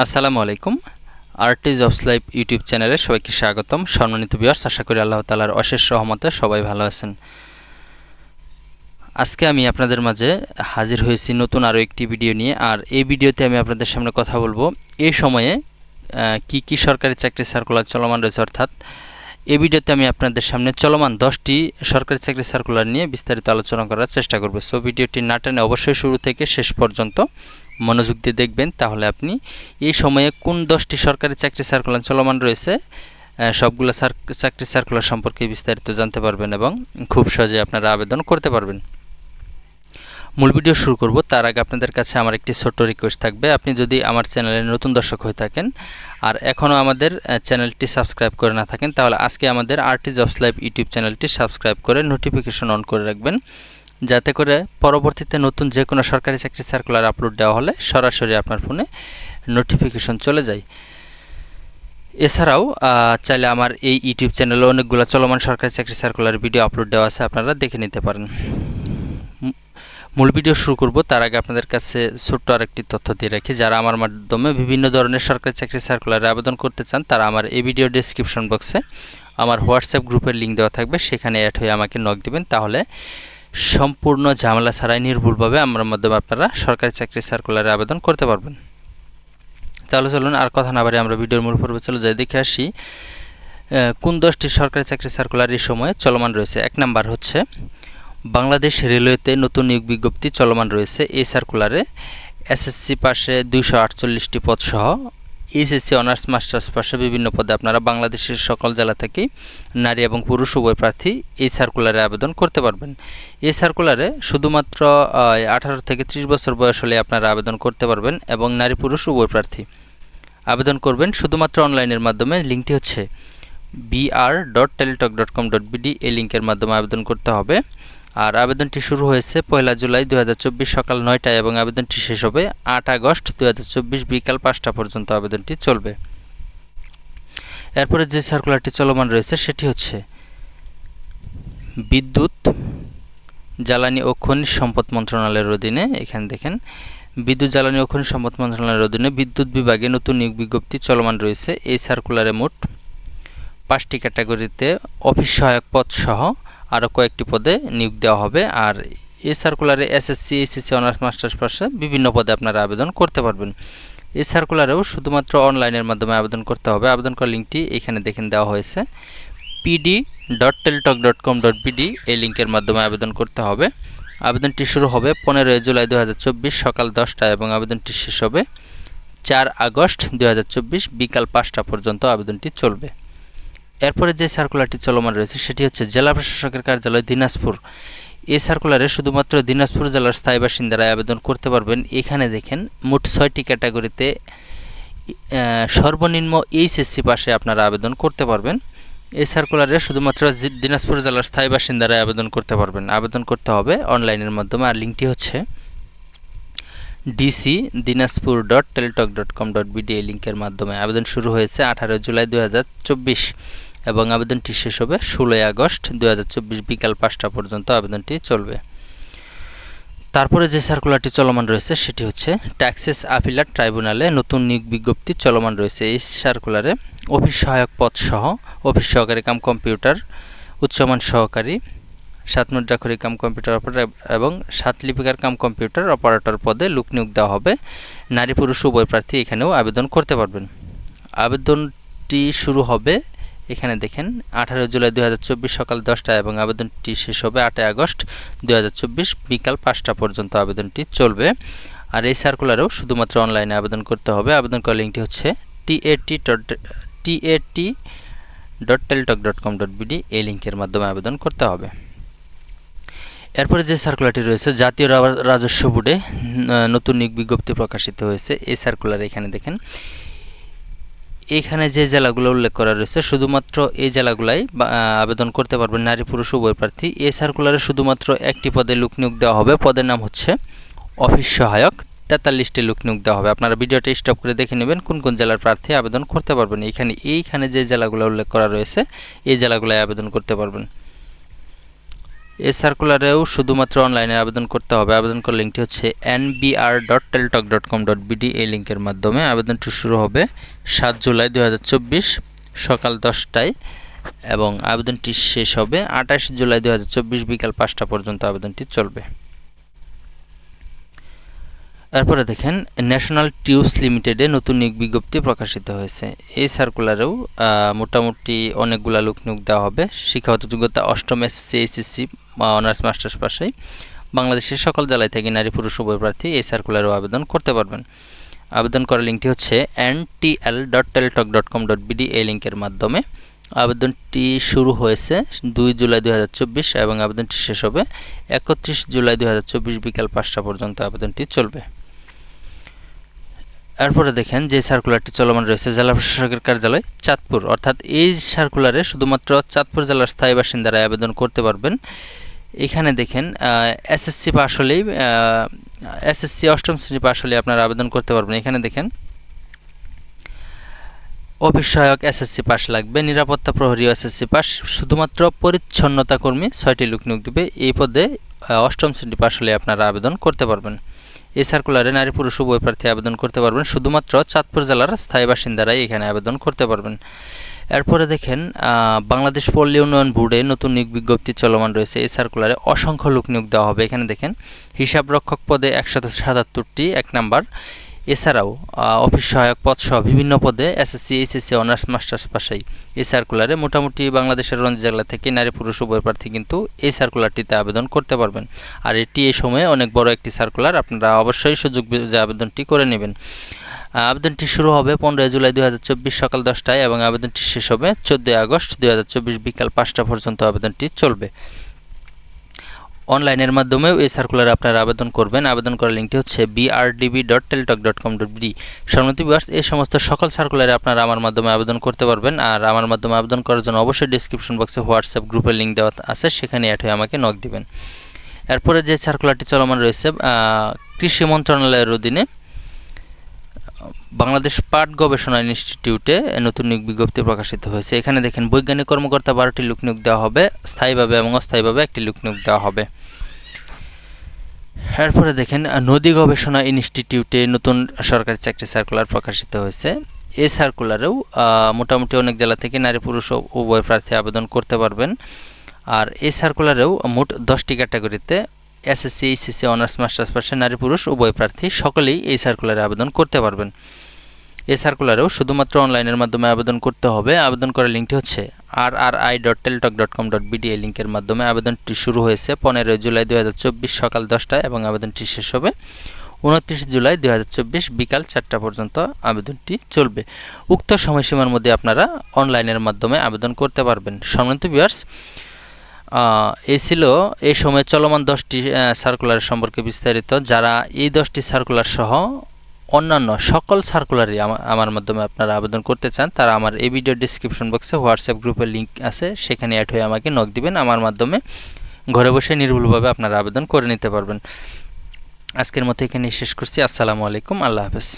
আসসালামু আলাইকুম। RT jobs life YouTube চ্যানেলে সবাইকে স্বাগতম। সম্মানিত বিয়ার্স আশা করি আল্লাহ তালার অশেষ সহমতে সবাই ভালো আছেন। আজকে আমি আপনাদের মাঝে হাজির হয়েছি নতুন আরও একটি ভিডিও নিয়ে। আর এই ভিডিওতে আমি আপনাদের সামনে কথা বলব, এই সময়ে কি কি সরকারি চাকরি সার্কুলার চলমান রয়েছে অর্থাৎ এই ভিডিওতে আমি আপনাদের সামনে চলমান দশটি সরকারি চাকরি সার্কুলার নিয়ে বিস্তারিত আলোচনা করার চেষ্টা করব। সো ভিডিওটি না টেনে অবশ্যই শুরু থেকে শেষ পর্যন্ত মনোযোগ দিয়ে দেখবেন। তাহলে আপনি এই সময়ে কোন দশটি সরকারি চাকরি সার্কুলার চলমান রয়েছে সবগুলো চাকরি সার্কুলার সম্পর্কে বিস্তারিত জানতে পারবেন এবং খুব সহজে আপনারা আবেদন করতে পারবেন। মূল ভিডিও শুরু করব। তার আগে আপনাদের কাছে আমার একটি ছোট্ট রিকোয়েস্ট থাকবে। আপনি যদি আমার চ্যানেলে নতুন দর্শক হয়ে থাকেন আর এখনও আমাদের চ্যানেলটি সাবস্ক্রাইব করে না থাকেন, তাহলে আজকে আমাদের আরটি জবস লাইভ ইউটিউব চ্যানেলটি সাবস্ক্রাইব করে নোটিফিকেশন অন করে রাখবেন। যাতে করে পরবর্তীতে নতুন যে কোনো সরকারি চাকরি সার্কুলার আপলোড দেওয়া হলে সরাসরি আপনার ফোনে নোটিফিকেশন চলে যায়। এছাড়াও চাইলে আমার এই ইউটিউব চ্যানেলে অনেকগুলো চলমান সরকারি চাকরি সার্কুলার ভিডিও আপলোড দেওয়া আছে, আপনারা দেখে নিতে পারেন। মূল ভিডিও শুরু করব। তার আগে আপনাদের কাছে ছোট্ট আরেকটি তথ্য দিয়ে রাখি। যারা আমার মাধ্যমে বিভিন্ন ধরনের সরকারি চাকরি সার্কুলারে আবেদন করতে চান, তারা আমার এই ভিডিও ডেসক্রিপশন বক্সে আমার হোয়াটসঅ্যাপ গ্রুপের লিঙ্ক দেওয়া থাকবে। সেখানে অ্যাড হয়ে আমাকে নক দেবেন। তাহলে সম্পূর্ণ ঝামেলা ছাড়াই নির্ভুলভাবে আমার মাধ্যমে আপনারা সরকারি চাকরি সার্কুলারে আবেদন করতে পারবেন। তাহলে চলুন আর কথা না বাড়ি আমরা ভিডিওর মূল পর্বে চলে যাই। দেখে আসি কোন দশটি সরকারি চাকরি সার্কুলার এই সময়ে চলমান রয়েছে। এক নাম্বার হচ্ছে বাংলাদেশ রেলওয়েতে নতুন নিয়োগ বিজ্ঞপ্তি চলমান রয়েছে। এই সার্কুলারে এসএসসি পাশে দুইশো আটচল্লিশটি পদসহ এইচএসসি, অনার্স, মাস্টার্স পাশে বিভিন্ন পদে আপনারা বাংলাদেশের সকল জেলা থেকেই নারী এবং পুরুষ উভয় প্রার্থী এই সার্কুলারে আবেদন করতে পারবেন। এই সার্কুলারে শুধুমাত্র আঠারো থেকে ত্রিশ বছর বয়স হলে আপনারা আবেদন করতে পারবেন এবং নারী, পুরুষ উভয় প্রার্থী আবেদন করবেন। শুধুমাত্র অনলাইনের মাধ্যমে, লিঙ্কটি হচ্ছে BR dot teletalk dot com dot BD এই লিঙ্কের মাধ্যমে আবেদন করতে হবে। আর আবেদনটি শুরু হয়েছে পয়লা জুলাই দুই হাজার চব্বিশ সকাল নয়টায় এবং আবেদনটি শেষ হবে আট আগস্ট দু হাজার চব্বিশ বিকাল পাঁচটা পর্যন্ত আবেদনটি চলবে। এরপরে যে সার্কুলারটি চলমান রয়েছে সেটি হচ্ছে বিদ্যুৎ, জ্বালানি ও খনিজ সম্পদ মন্ত্রণালয়ের অধীনে, এখানে দেখেন, বিদ্যুৎ, জ্বালানি ও খনিজ সম্পদ মন্ত্রণালয়ের অধীনে বিদ্যুৎ বিভাগে নতুন নিয়োগ বিজ্ঞপ্তি চলমান রয়েছে। এই সার্কুলারে মোট পাঁচটি ক্যাটাগরিতে অফিস সহায়ক পদ সহ আরও কয়েকটি পদে নিয়োগ দেওয়া হবে। আর এই সার্কুলারে এসএসসি এইচএসসি অনার্স মাস্টার্স পাশে বিভিন্ন পদে আপনারা আবেদন করতে পারবেন। এই সার্কুলারেও শুধুমাত্র অনলাইনের মাধ্যমে আবেদন করতে হবে। আবেদন করার লিঙ্কটি এখানে দেখেন দেওয়া হয়েছে। PD dot teletalk dot com dot BD এই লিঙ্কের মাধ্যমে আবেদন করতে হবে। আবেদনটি শুরু হবে পনেরোই জুলাই দু হাজার চব্বিশ সকাল দশটায় এবং আবেদনটি শেষ হবে চার আগস্ট দু হাজার চব্বিশ বিকাল পাঁচটা পর্যন্ত আবেদনটি চলবে। এরপরে যে সার্কুলারটি চলমান রয়েছে সেটি হচ্ছে জেলা প্রশাসকের কার্যালয় দিনাজপুর। এই সার্কুলারে শুধুমাত্র দিনাজপুর জেলার স্থায়ী বাসিন্দারা আবেদন করতে পারবেন। এখানে দেখেন মোট ছয়টি ক্যাটাগরিতে সর্বনিম্ন এইচএসসি পাশে আপনারা আবেদন করতে পারবেন। এই সার্কুলারে শুধুমাত্র দিনাজপুর জেলার স্থায়ী বাসিন্দারা আবেদন করতে পারবেন। আবেদন করতে হবে অনলাইনের মাধ্যমে। আর লিঙ্কটি হচ্ছে DC Dinajpur dot teletalk dot com dot BD লিঙ্কের মাধ্যমে। আবেদন শুরু হয়েছে আঠারো জুলাই দু হাজার চব্বিশ। এবং আবেদনটি শেষ হবে ষোলোই আগস্ট দু হাজার চব্বিশ বিকাল পাঁচটা পর্যন্ত আবেদনটি চলবে। তারপরে যে সার্কুলারটি চলমান রয়েছে সেটি হচ্ছে ট্যাক্সেস আপিলার ট্রাইব্যুনালে নতুন নিয়োগ বিজ্ঞপ্তি চলমান রয়েছে। এই সার্কুলারে অফিস সহায়ক পদ সহ অফিস সহকারী কাম কম্পিউটার উচ্চমান সহকারী, সাত মুদ্রাক্ষরী কাম কম্পিউটার অপারেটর এবং সাত লিপিকার কাম কম্পিউটার অপারেটর পদে লোক নিয়োগ দেওয়া হবে। নারী পুরুষ উভয় প্রার্থী এখানেও আবেদন করতে পারবেন। আবেদনটি শুরু হবে এখানে দেখেন, আঠারো জুলাই দুই হাজার চব্বিশ সকাল দশটা এবং আবেদনটি শেষ হবে আটই আগস্ট দুই হাজার চব্বিশ বিকাল পাঁচটা পর্যন্ত আবেদনটি চলবে। আর এই সার্কুলারেও শুধুমাত্র অনলাইনে আবেদন করতে হবে। আবেদন করার লিঙ্কটি হচ্ছে TAT dot TAT teletalk dot com dot BD এই লিঙ্কের মাধ্যমে আবেদন করতে হবে। এরপরে যে সার্কুলারটি রয়েছে, জাতীয় রাজস্ব বোর্ডে নতুন নিয়োগ বিজ্ঞপ্তি প্রকাশিত হয়েছে। এই সার্কুলার এখানে দেখেন এখানে যে জেলাগুলো উল্লেখ করা রয়েছে, শুধুমাত্র এই জেলাগুলাই আবেদন করতে পারবেন নারী, পুরুষ, উভয় প্রার্থী। এ সার্কুলারে শুধুমাত্র একটি পদে লোক নিয়োগ দেওয়া হবে। পদের নাম হচ্ছে অফিস সহায়ক। তেতাল্লিশটি লোক নিয়োগ দেওয়া হবে। আপনারা ভিডিওটা স্টপ করে দেখে নেবেন কোন কোন জেলার প্রার্থী আবেদন করতে পারবেন। এখানে, এইখানে যে জেলাগুলো উল্লেখ করা রয়েছে, এই জেলাগুলোয় আবেদন করতে পারবেন। এই সার্কুলারেও শুধুমাত্র অনলাইনে আবেদন করতে হবে। আবেদন করার লিঙ্কটি হচ্ছে NBR dot teletalk dot com dot BD এই লিঙ্কের মাধ্যমে আবেদনটি শুরু হবে সাত জুলাই দু হাজার চব্বিশ সকাল দশটায় এবং আবেদনটি শেষ হবে আঠাশ জুলাই দু হাজার চব্বিশ বিকাল পাঁচটা পর্যন্ত আবেদনটি চলবে। এরপরে দেখেন ন্যাশনাল টিউবস লিমিটেডে নতুন নিয়োগ বিজ্ঞপ্তি প্রকাশিত হয়েছে। এই সার্কুলারেও মোটামুটি অনেকগুলা লোক নিয়োগ দেওয়া হবে। শিক্ষাগত যোগ্যতা অষ্টম এসএসসি, এইচএসসি বা অনার্স মাস্টার্স পাশেই বাংলাদেশের সকল জেলায় থেকে নারী পুরুষ উভয় প্রার্থী এই সার্কুলারেও আবেদন করতে পারবেন। আবেদন করার লিঙ্কটি হচ্ছে N T L dot teletalk dot com dot BD এই লিঙ্কের মাধ্যমে। আবেদনটি শুরু হয়েছে দুই জুলাই দুই এবং আবেদনটি শেষ হবে একত্রিশ জুলাই দুই হাজার চব্বিশ বিকাল পাঁচটা পর্যন্ত আবেদনটি চলবে। এরপরে দেখেন যে সার্কুলারটি চলমান রয়েছে জেলা প্রশাসকের কার্যালয় চাঁদপুর। অর্থাৎ এই সার্কুলারে শুধুমাত্র চাঁদপুর জেলার স্থায়ী বাসিন্দারা আবেদন করতে পারবেন। এখানে দেখেন এসএসসি পাশ হলেই এসএসসি অষ্টম শ্রেণি পাশ হলে আপনারা আবেদন করতে পারবেন। এখানে দেখেন অফিস সহায়ক এসএসসি পাস লাগবে, নিরাপত্তা প্রহরী এসএসসি পাস শুধুমাত্র পরিচ্ছন্নতা কর্মী ছয়টি লোক নিয়োগ দেবে। এই পদে অষ্টম শ্রেণি পাশ হলে আপনারা আবেদন করতে পারবেন। এই সার্কুলারে নারী, পুরুষ, উভয় প্রার্থী আবেদন করতে পারবেন। শুধুমাত্র চাঁদপুর জেলার স্থায়ী বাসিন্দারাই এখানে আবেদন করতে পারবেন। এরপরে দেখেন বাংলাদেশ পল্লী উন্নয়ন বোর্ডে নতুন নিয়োগ বিজ্ঞপ্তি চলমান রয়েছে। এই সার্কুলারে অসংখ্য লোক নিয়োগ দেওয়া হবে। এখানে দেখেন হিসাব রক্ষক পদে একশত সাতাত্তরটি, এক নাম্বার। এছাড়াও অফিস সহায়ক পদসহ বিভিন্ন পদে এসএসসি এইচএসসি অনার্স মাস্টার্স পাশাই এই সার্কুলারে মোটামুটি বাংলাদেশের রঞ্জ জেলা থেকে নারী পুরুষ উভয় প্রার্থী কিন্তু এই সার্কুলারটিতে আবেদন করতে পারবেন। আর এটি এই সময়ে অনেক বড় একটি সার্কুলার আপনারা অবশ্যই সুযোগ আবেদনটি করে নেবেন। আবেদনটি শুরু হবে পনেরোই জুলাই দুই হাজার চব্বিশ সকাল দশটায় এবং আবেদনটি শেষ হবে চোদ্দোই আগস্ট দুই হাজার চব্বিশ বিকাল পাঁচটা পর্যন্ত আবেদনটি চলবে। অনলাইনের মাধ্যমেও এই সার্কুলারে আপনারা আবেদন করবেন। আবেদন করার লিঙ্কটি হচ্ছে BRDB dot teletalk dot com dot BD সম্মতি বিভার্স এই সমস্ত সকল সার্কুলারে আপনারা আমার মাধ্যমে আবেদন করতে পারবেন। আর আমার মাধ্যমে আবেদন করার জন্য অবশ্যই ডিসক্রিপশন বক্সে হোয়াটসঅ্যাপ গ্রুপের লিঙ্ক দেওয়া আছে, সেখানে অ্যাড হয়ে আমাকে নক দিবেন। এরপরে যে সার্কুলারটি চলমান রয়েছে কৃষি মন্ত্রণালয়ের অধীনে বাংলাদেশ পাট গবেষণা ইনস্টিটিউটে নতুন নিয়োগ বিজ্ঞপ্তি প্রকাশিত হয়েছে। এখানে দেখেন, বৈজ্ঞানিক কর্মকর্তা বারোটি লোক নিয়োগ দেওয়া হবে, স্থায়ীভাবে এবং অস্থায়ীভাবে একটি লোক নিয়োগ দেওয়া হবে। এরপরে দেখেন, নদী গবেষণা ইনস্টিটিউটে নতুন সরকারি চাকরি সার্কুলার প্রকাশিত হয়েছে। এই সার্কুলারেও মোটামুটি অনেক জেলা থেকে নারী, পুরুষ উভয় প্রার্থী আবেদন করতে পারবেন। আর এই সার্কুলারেও মোট দশটি ক্যাটাগরিতে এসএসসি এইচএসসি অনার্স মাস্টার্স পাশে নারী পুরুষ, উভয় প্রার্থী সকলেই এই সার্কুলারে আবেদন করতে পারবেন। এই সার্কুলারেও শুধুমাত্র অনলাইনের মাধ্যমে আবেদন করতে হবে। আবেদন করার লিঙ্কটি হচ্ছে R R I dot teletalk dot com dot BD এই লিঙ্কের মাধ্যমে আবেদনটি শুরু হয়েছে পনেরোই জুলাই দু হাজার চব্বিশ সকাল দশটায় এবং আবেদনটি শেষ হবে উনত্রিশ জুলাই দু হাজার চব্বিশ বিকাল চারটা পর্যন্ত আবেদনটি চলবে। উক্ত সময়সীমার মধ্যে আপনারা অনলাইনের মাধ্যমে আবেদন করতে পারবেন। সম্মানিত বিয়ার্স এই ছিল এই সময় চলমান দশটি সার্কুলার সম্পর্কে বিস্তারিত। যারা এই দশটি সার্কুলার সহ অন্যান্য সকল সার্কুলারই আমার মাধ্যমে আপনারা আবেদন করতে চান, তারা আমার এই ভিডিও ডিসক্রিপশন বক্সে হোয়াটসঅ্যাপ গ্রুপের লিঙ্ক আছে, সেখানে অ্যাড হয়ে আমাকে নক দিবেন, আমার মাধ্যমে ঘরে বসে নির্ভুলভাবে আপনারা আবেদন করে নিতে পারবেন। আজকের মতো এখানে শেষ করছি, আসসালামু আলাইকুম, আল্লাহ হাফেজ।